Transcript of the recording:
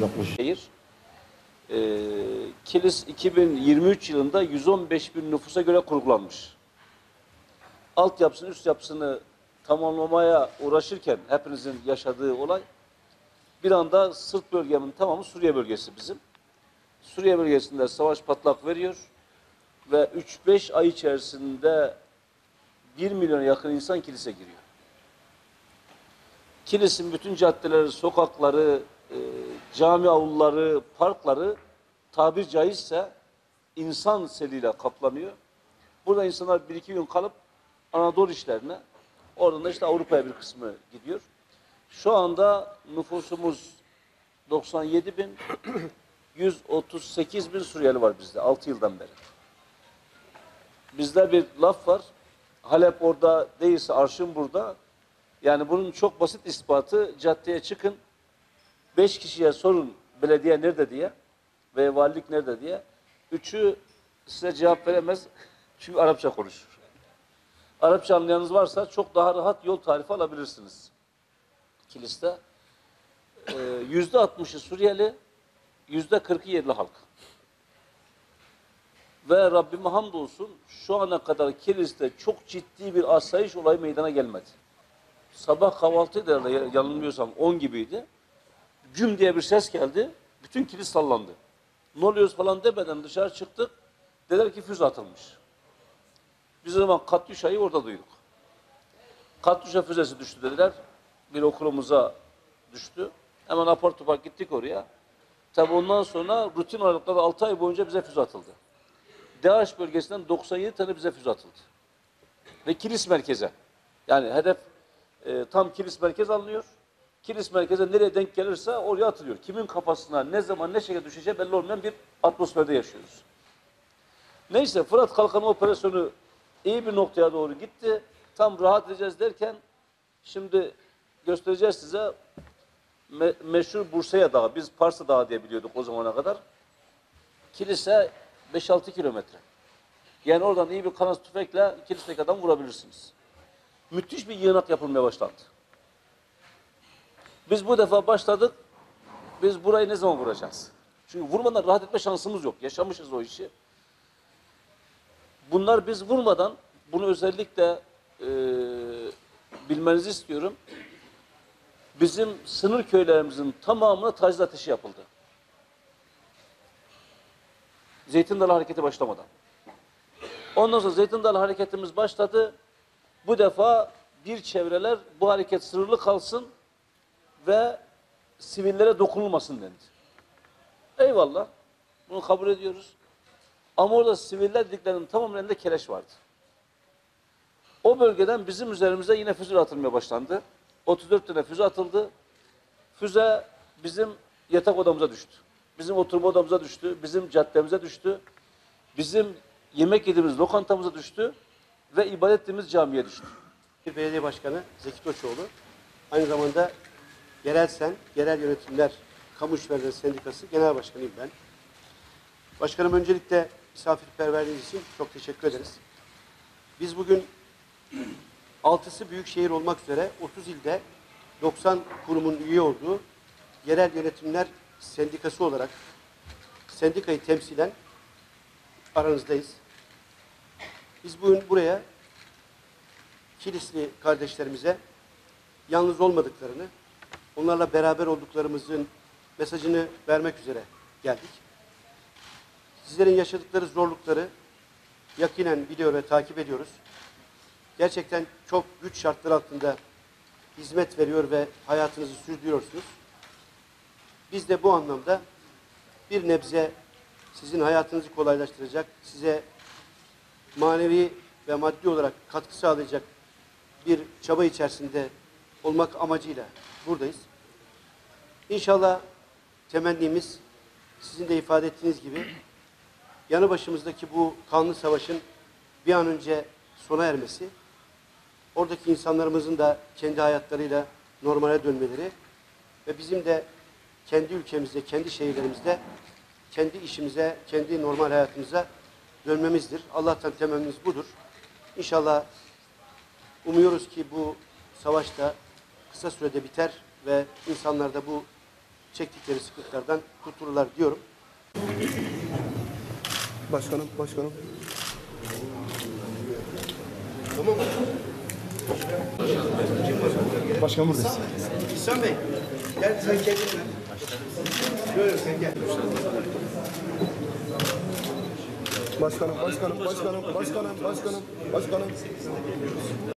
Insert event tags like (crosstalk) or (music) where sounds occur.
Yapmış. şehir. Ee, Kilis 2023 yılında 115 bin nüfusa göre kurgulanmış. Altyapısını, üst yapısını tamamlamaya uğraşırken hepinizin yaşadığı olay bir anda Sırt bölgemin tamamı Suriye bölgesi bizim. Suriye bölgesinde savaş patlak veriyor ve 3-5 ay içerisinde 1 milyona yakın insan kilise giriyor. Kilis'in bütün caddeleri, sokakları, e, cami avluları, parkları tabir caizse insan seliyle kaplanıyor. Burada insanlar bir iki gün kalıp Anadolu işlerine, oradan da işte Avrupa'ya bir kısmı gidiyor. Şu anda nüfusumuz 97 bin, 138 bin Suriyeli var bizde 6 yıldan beri. Bizde bir laf var, Halep orada değilse arşın burada. Yani bunun çok basit ispatı caddeye çıkın, beş kişiye sorun belediye nerede diye ve valilik nerede diye. Üçü size cevap veremez (laughs) çünkü Arapça konuşur. Arapça anlayanınız varsa çok daha rahat yol tarifi alabilirsiniz. Kilis'te. Ee, Yüzde altmışı Suriyeli, yüzde kırkı yerli halk. Ve Rabbime hamdolsun şu ana kadar Kilis'te çok ciddi bir asayiş olayı meydana gelmedi. Sabah kahvaltıydı herhalde yanılmıyorsam 10 gibiydi. Güm diye bir ses geldi. Bütün kilis sallandı. Ne oluyoruz falan demeden dışarı çıktık. Dediler ki füze atılmış. Biz o zaman Katyuşa'yı orada duyduk. Katyuşa füzesi düştü dediler. Bir okulumuza düştü. Hemen apar topar gittik oraya. Tabi ondan sonra rutin aralıkta 6 ay boyunca bize füze atıldı. DAEŞ bölgesinden 97 tane bize füze atıldı. Ve kilis merkeze. Yani hedef e, tam kilis merkez alınıyor. Kilis merkeze nereye denk gelirse oraya atılıyor. Kimin kafasına ne zaman ne şekilde düşeceği belli olmayan bir atmosferde yaşıyoruz. Neyse Fırat Kalkanı operasyonu iyi bir noktaya doğru gitti. Tam rahat edeceğiz derken şimdi göstereceğiz size me meşhur Bursa'ya Dağı. Biz Parsa Dağı diye biliyorduk o zamana kadar. Kilise 5-6 kilometre. Yani oradan iyi bir kanat tüfekle kilisdeki adam vurabilirsiniz. Müthiş bir yığınak yapılmaya başlandı. Biz bu defa başladık. Biz burayı ne zaman vuracağız? Çünkü vurmadan rahat etme şansımız yok. Yaşamışız o işi. Bunlar biz vurmadan bunu özellikle e, bilmenizi istiyorum. Bizim sınır köylerimizin tamamına taciz ateşi yapıldı. Zeytin Dalı hareketi başlamadan. Ondan sonra Zeytin Dalı hareketimiz başladı. Bu defa bir çevreler bu hareket sınırlı kalsın ve sivillere dokunulmasın dendi. Eyvallah. Bunu kabul ediyoruz. Ama orada siviller dediklerinin tamamının elinde keleş vardı. O bölgeden bizim üzerimize yine füze atılmaya başlandı. 34 tane füze atıldı. Füze bizim yatak odamıza düştü. Bizim oturma odamıza düştü. Bizim caddemize düştü. Bizim yemek yediğimiz lokantamıza düştü. Ve ibadet ettiğimiz camiye düştü. Belediye başkanı Zeki Toçoğlu. Aynı zamanda Yerel Sen, Yerel Yönetimler Kamu İşverenleri Sendikası Genel Başkanıyım ben. Başkanım öncelikle misafirperverliğiniz için çok teşekkür ederiz. Biz bugün altısı büyük şehir olmak üzere 30 ilde 90 kurumun üye olduğu Yerel Yönetimler Sendikası olarak sendikayı temsilen aranızdayız. Biz bugün buraya Kilisli kardeşlerimize yalnız olmadıklarını, onlarla beraber olduklarımızın mesajını vermek üzere geldik. Sizlerin yaşadıkları zorlukları yakinen biliyor ve takip ediyoruz. Gerçekten çok güç şartlar altında hizmet veriyor ve hayatınızı sürdürüyorsunuz. Biz de bu anlamda bir nebze sizin hayatınızı kolaylaştıracak, size manevi ve maddi olarak katkı sağlayacak bir çaba içerisinde olmak amacıyla buradayız. İnşallah temennimiz sizin de ifade ettiğiniz gibi yanı başımızdaki bu kanlı savaşın bir an önce sona ermesi, oradaki insanlarımızın da kendi hayatlarıyla normale dönmeleri ve bizim de kendi ülkemizde, kendi şehirlerimizde kendi işimize, kendi normal hayatımıza dönmemizdir. Allah'tan temennimiz budur. İnşallah umuyoruz ki bu savaşta kısa sürede biter ve insanlar da bu çektikleri sıkıntılardan kurtulurlar diyorum. Başkanım, başkanım. Başkanım buradayız. İhsan Bey, gel sen kendin Başkanım, başkanım, başkanım, başkanım, başkanım, başkanım.